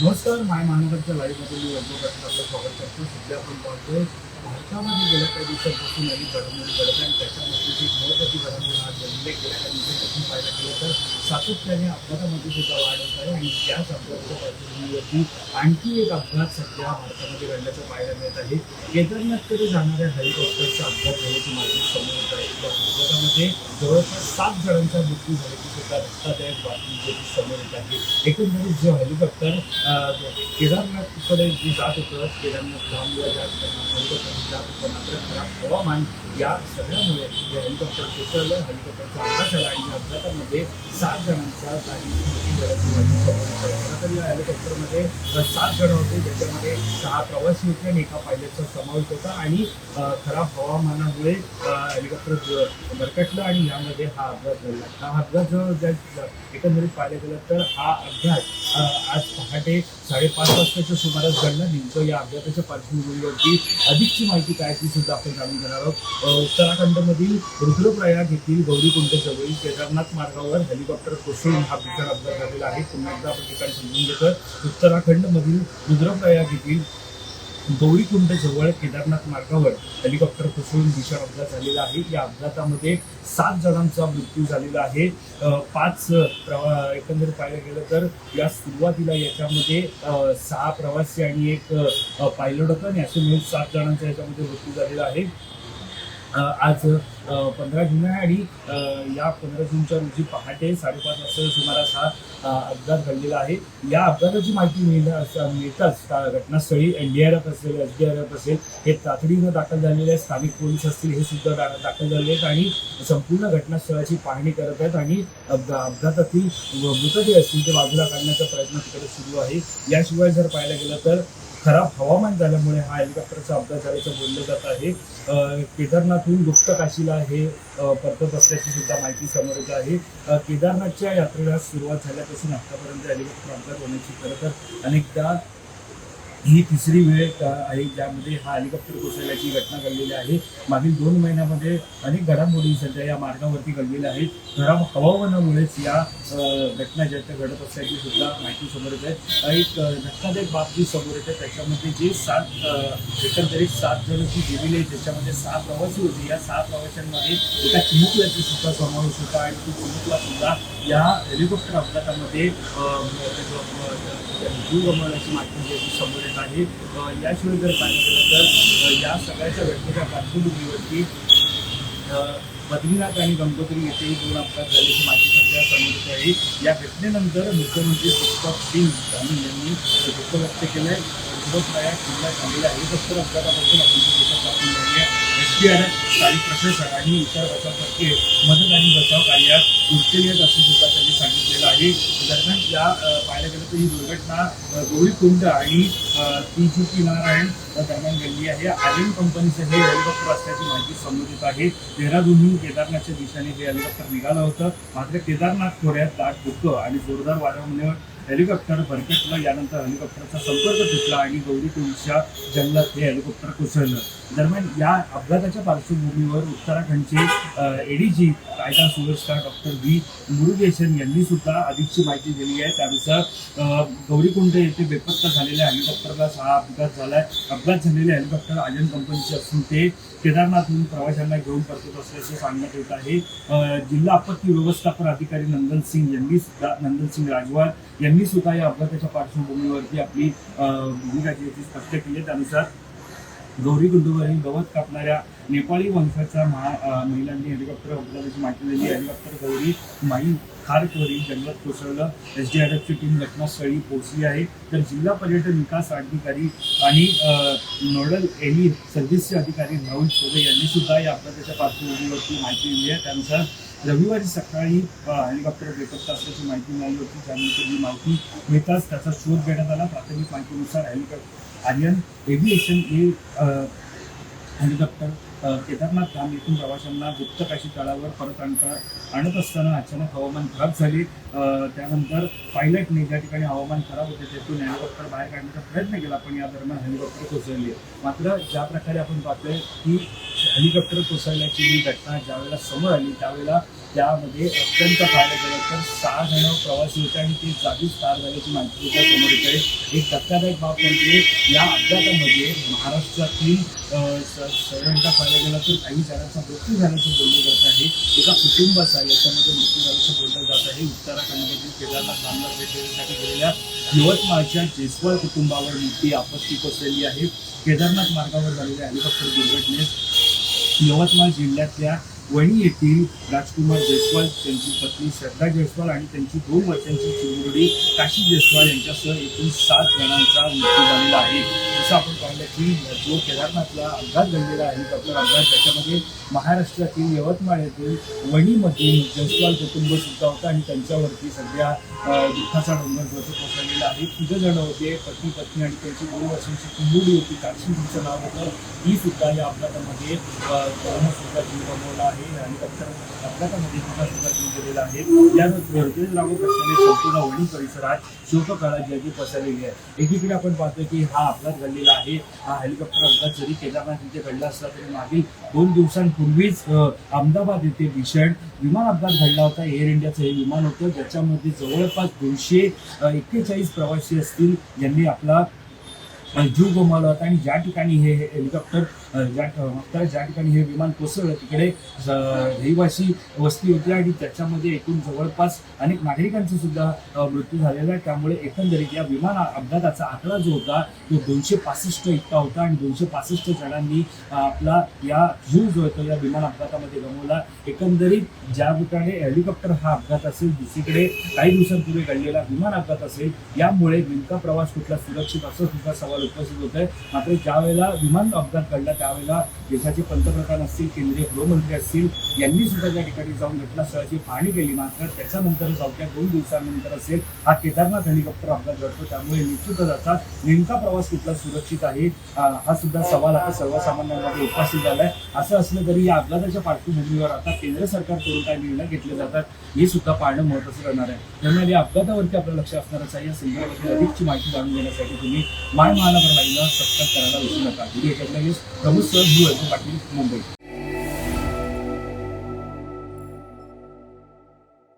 नमस्कार माय महानगरच्या लाईव्हमध्ये मी वैभव पाटील आपलं स्वागत करतो. सध्या आपण पाहतोय भारतामध्ये गेल्या काही दिवसांपासून अनेक घडामोडी घडत आहे. आणि त्याच्यामध्ये जी महत्त्वाची घडामोडी आज घडली गेल्या काही पाहायला गेलं तर सातत्याने अपघातामध्ये सुद्धा वाढ होत आहे आणि त्याच अपघाताच्या पार्श्वभूमीवरती आणखी एक अपघात सध्या भारतामध्ये घडल्याचं पाहायला मिळत आहे. केदारनाथकडे जाणाऱ्या हेलिकॉप्टरचा अपघात झाल्याची माहिती समोर येत आहे. या अपघातामध्ये जवळपास सात जणांचा मृत्यू झाल्याची सुद्धा धक्कादायक बातमी समोर येत आहे. एकंदरीत जे हेलिकॉप्टर केदारनाथकडे जे जात होतं केदारनाथ धामला जात खराब हवामान या सगळ्यामुळे जे हेलिकॉप्टर कोसळलं हेलिकॉप्टरचा अपघात आला आणि या अपघातामध्ये सात जणांचा तर या हेलिकॉप्टरमध्ये सात जण होते ज्याच्यामध्ये सहा प्रवासी होते आणि एका पायलटचा समावेश होता आणि खराब हवामानामुळे हेलिकॉप्टर भरकटलं आणि यामध्ये हा अपघात घडला हा अपघात जो एकंदरीत पाहिलं गेलं तर हा अपघात आज पहाटे साडेपाच वाजताच्या सुमारास घडला. नेमकं या अपघाताच्या पार्श्वभूमीवरती अधिकची माहिती काय ती सुद्धा आपण जाणून घेणार आहोत. उत्तराखंडमधील रुद्रप्रयाग येथील गौरीकुंडजवळील केदारनाथ मार्गावर हेलिकॉप्टर कोसळून हा भीषण अपघात झालेला आहे. पुन्हा एकदा आपण ठिकाणी समजून घेतो उत्तराखंडमधील रुद्रप्रयाग येथील गौरीकुंड जवळ केदारनाथ मार्गावर हेलिकॉप्टर कोसळून भीषण अपघात झालेला आहे. या अपघातामध्ये सात जणांचा मृत्यू झालेला आहे. पाच प्रवा एकंदरीत पाहायला गेलं तर या सुरुवातीला याच्यामध्ये सहा प्रवासी आणि एक पायलट होता आणि असे मिळून सात जणांचा याच्यामध्ये मृत्यू झालेला आहे. आज पंधरा जून आहे आणि या पंधरा जूनच्या रोजी पहाटे साडेपाच वाजता सुमारास हा अपघात घडलेला आहे. या अपघाताची माहिती मिळण्या असं मिळताच घटनास्थळी एन डी आर एफ असेल एस डी आर एफ असेल हे तातडीनं दाखल झालेले आहेत. स्थानिक पोलीस असतील हे सुद्धा दा- दाखल झालेले आहेत आणि संपूर्ण घटनास्थळाची पाहणी करत आहेत आणि अपघातातील मृतदेह असतील ते बाजूला काढण्याचा प्रयत्न तिकडे सुरू आहे. याशिवाय जर पाहायला गेलं तर खराब हवामान झाल्यामुळे हा हेलिकॉप्टरचा अपघात झाल्याचं बोललं जात आहे. केदारनाथहून गुप्त काशीला हे परतत असल्याची सुद्धा माहिती समोर येत आहे. केदारनाथच्या यात्रेला सुरुवात झाल्यापासून आतापर्यंत हेलिकॉप्टर अपघात होण्याची खरं तर अनेकदा ही तिसरी वेळ आहे ज्यामध्ये हा हेलिकॉप्टर कोसळल्याची घटना घडलेली आहे. मागील दोन महिन्यामध्ये अनेक घडामोडी सध्या या मार्गावरती घडलेल्या आहेत. खराब हवामानामुळेच या घटना ज्या त्या घडत असल्याची सुद्धा माहिती समोर येत आहे. एक घटनादायक बाब जी समोर येते त्याच्यामध्ये जे सात एकंदरीत सात जण जी गेलेली आहेत त्याच्यामध्ये सहा प्रवासी होते. या सहा प्रवाशांमध्ये एका चिमुकल्याचा सुद्धा समावेश होता आणि तो चिमुकला सुद्धा या हेलिकॉप्टर अपघातामध्ये जीव गमावण्याची माहिती जी आहे समोर येत आहे. याशिवाय जर पाहिलं गेलं तर या सगळ्याच्या घटनेच्या पार्श्वभूमीवरती बद्रीनाथ आणि गंगोत्री येथेही दोन अपघात झाल्याची माहिती सध्या समोर येत आहे. या घटनेनंतर मुख्यमंत्री पुष्पक सिंग यांनी यांनी दुःख व्यक्त केलं आहे रुद्रप्रयाग जिल्ह्यात झालेल्या हेलिकॉप्टर अपघातापासून आपण देशात बातमी मिळाली आहे एसडीआर स्थानिक प्रशासन आणि इतर बचाव पथके मदत आणि बचाव कार्यात गुंतलेली आहेत असं सुद्धा त्यांनी सांगितलं. सांगितलेलं आहे. दरम्यान या पाहायला गेलं तर ही दुर्घटना गोळी गौरीकुंड आणि ती जी किनार आहे. दरम्यान घडली आहे. आर्यन कंपनीचं हे हेलिकॉप्टर असल्याची माहिती समोर येत आहे. देहरादूनहून केदारनाथच्या दिशेने हे हेलिकॉप्टर निघालं होतं. मात्र केदारनाथ खोऱ्यात दाट धुकं आणि जोरदार वाऱ्यामुळे हेलिकॉप्टर भरकटलं. यानंतर हेलिकॉप्टरचा संपर्क तुटला आणि गौरीकुंडच्या जंगलात हे हेलिकॉप्टर कोसळलं. दरम्यान या अपघाताच्या पार्श्वभूमीवर उत्तराखंडचे एडीजी कायदा सुव्यवस्था डॉक्टर व्ही मुरुगेशन यांनी सुद्धा अधिकची माहिती दिली आहे. त्यानुसार गौरीकुंड येथे बेपत्ता झालेल्या हेलिकॉप्टरला सहा अपघात झाला आहे अपघात झालेले हेलिकॉप्टर आर्यन कंपनीचे असून ते केदारनाथहून प्रवाशांना घेऊन परतत असल्याचे सांगण्यात येत आहे. जिल्हा आपत्ती व्यवस्थापन अधिकारी नंदन सिंग यांनी सुद्धा नंदन सिंग राजवाल यांनी सुद्धा या अपघाताच्या पार्श्वभूमीवरती आपली भूमिका जी होती स्पष्ट केली आहे. त्यानुसार गौरी गुंडूवरील गवत कापणाऱ्या नेपाळी वंशाच्या महा महिलांनी हेलिकॉप्टर अपघाताची माहिती दिली. हेलिकॉप्टर गौरी माई खारकवरील जंगलात कोसळलं. एस डी आर एफची टीम घटनास्थळी पोहोचली आहे. तर जिल्हा पर्यटन विकास अधिकारी आणि नोडल एली सर्व्हिसचे अधिकारी राहुल चौबे यांनी सुद्धा या अपघाताच्या पार्श्वभूमीवरती माहिती दिली आहे. त्यानुसार रविवारी सकाळी हेलिकॉप्टर बेपत्ता असल्याची माहिती मिळाली होती त्यानंतर ही माहिती मिळताच त्याचा शोध घेण्यात आला. प्राथमिक माहितीनुसार हेलिकॉप्टर आर्यन एव्हिएशन ए हेलिकॉप्टर केदारनाथ धाम येथून प्रवाशांना गुप्त काशी तळावर परत आणता आणत असताना अचानक हवामान खराब झाले. त्यानंतर पायलटने ज्या ठिकाणी हवामान खराब होते तेथून हेलिकॉप्टर बाहेर काढण्याचा प्रयत्न केला पण या दरम्यान हेलिकॉप्टर कोसळली. मात्र ज्या प्रकारे आपण पाहतोय की हेलिकॉप्टर कोसळल्याची ही घटना ज्यावेळेला समोर आली त्यावेळेला त्यामध्ये अत्यंत पाहायला गेलं तर सहा जण प्रवासी होते आणि ते जागीच ठार झाल्याची माहिती सुद्धा समोर येते. एक धक्कादायक बाब म्हणजे या अपघातामध्ये महाराष्ट्रातील अ, स- साधारणतः गेलं तर काही जणांचा मृत्यू झाल्याचं बोललं जात आहे. एका कुटुंबाचा याच्यामध्ये मृत्यू झाल्याचं बोललं जात आहे. उत्तराखंडमधील केदारनाथ नामदार भेट देण्यासाठी गेलेल्या यवतमाळच्या जयस्वाल कुटुंबावर मोठी आपत्ती कोसळली आहे. केदारनाथ मार्गावर झालेल्या हेलिकॉप्टर दुर्घटनेत यवतमाळ जिल्ह्यातल्या वणी येथील राजकुमार जयस्वाल त्यांची पत्नी श्रद्धा जयस्वाल आणि त्यांची दोन वर्षांची चिमुरडी काशी जयस्वाल यांच्यासह एकूण सात जणांचा मृत्यू झालेला आहे. जसं आपण पाहिलं की जो केदारनाथला अपघात घडलेला आहे आपला अपघात त्याच्यामध्ये महाराष्ट्रातील यवतमाळ येथील वणीमधील जयस्वाल कुटुंब सुद्धा होतं आणि त्यांच्यावरती सध्या दुःखाचा डोंगर जो कोसळलेला आहे. तिघं जण होते पत्नी पत्नी आणि त्यांची दोन वर्षांची चिमुरडी होती. काशी तिचं नाव होतं. ही सुद्धा या अपघातामध्ये सुद्धा जीव गमावला आहे. हेलिकॉप्टर अपघातामध्ये सुद्धा जीव गेलेला आहे. या लागू असलेले संपूर्ण वणी परिसरात शोककळा जगी पसरलेली आहे. एकीकडे आपण पाहतोय की हा अपघात घडलेला आहे. हा हेलिकॉप्टर अपघात जरी केदारनाथ इथे घडला असला तरी मागील दोन दिवसांपूर्वीच अहमदाबाद येथे भीषण विमान अपघात घडला होता. एअर इंडियाचं हे विमान होतं. ज्याच्यामध्ये जवळपास दोनशे एक्केचाळीस प्रवासी असतील. ज्यांनी आपला जीव गमावला होता. आणि ज्या ठिकाणी हे हेलिकॉप्टर ज्या ज्या ठिकाणी हे विमान कोसळलं तिकडे रहिवासी वस्ती होती आणि त्याच्यामध्ये एकूण जवळपास अनेक नागरिकांचा सुद्धा मृत्यू झालेला आहे. त्यामुळे एकंदरीत या विमान अपघाताचा आकडा जो होता तो दोनशे पासष्ट इतका होता आणि दोनशे पासष्ट जणांनी आपला या जीव जो होतो या विमान अपघातामध्ये गमवला. एकंदरीत ज्या ठिकाणी हेलिकॉप्टर हा अपघात असेल दुसरीकडे काही दिवसांपूर्वी घडलेला विमान अपघात असेल यामुळे नेमका प्रवास कुठला सुरक्षित असं सुद्धा सवाल उपस्थित होत आहे मात्र ज्या वेळेला विमान अपघात घडला त्यावेळेला देशाचे पंतप्रधान असतील केंद्रीय गृहमंत्री असतील यांनी सुद्धा त्या ठिकाणी जाऊन घटनास्थळाची पाहणी केली. मात्र त्याच्यानंतर अवघ्या दोन दिवसानंतर असेल हा केदारनाथ हेलिकॉप्टर अपघात घडतो. त्यामुळे निश्चितच आता नेमका प्रवास कुठला सुरक्षित आहे हा सुद्धा सवाल आता सर्वसामान्यांमध्ये उपस्थित झालाय. असं असलं तरी या अपघाताच्या पार्श्वभूमीवर आता केंद्र सरकारकडून काय निर्णय घेतले जातात हे सुद्धा पाहणं महत्वाचं राहणार आहे. त्यामुळे या अपघातावरती आपलं लक्ष असणारच आहे. या संदर्भात अधिकची माहिती जाणून घेण्यासाठी तुम्ही माय महानगर लाईव्हला सबस्क्राईब करायला विसरू नका. Video प्रमुख सर पाटील मुंबई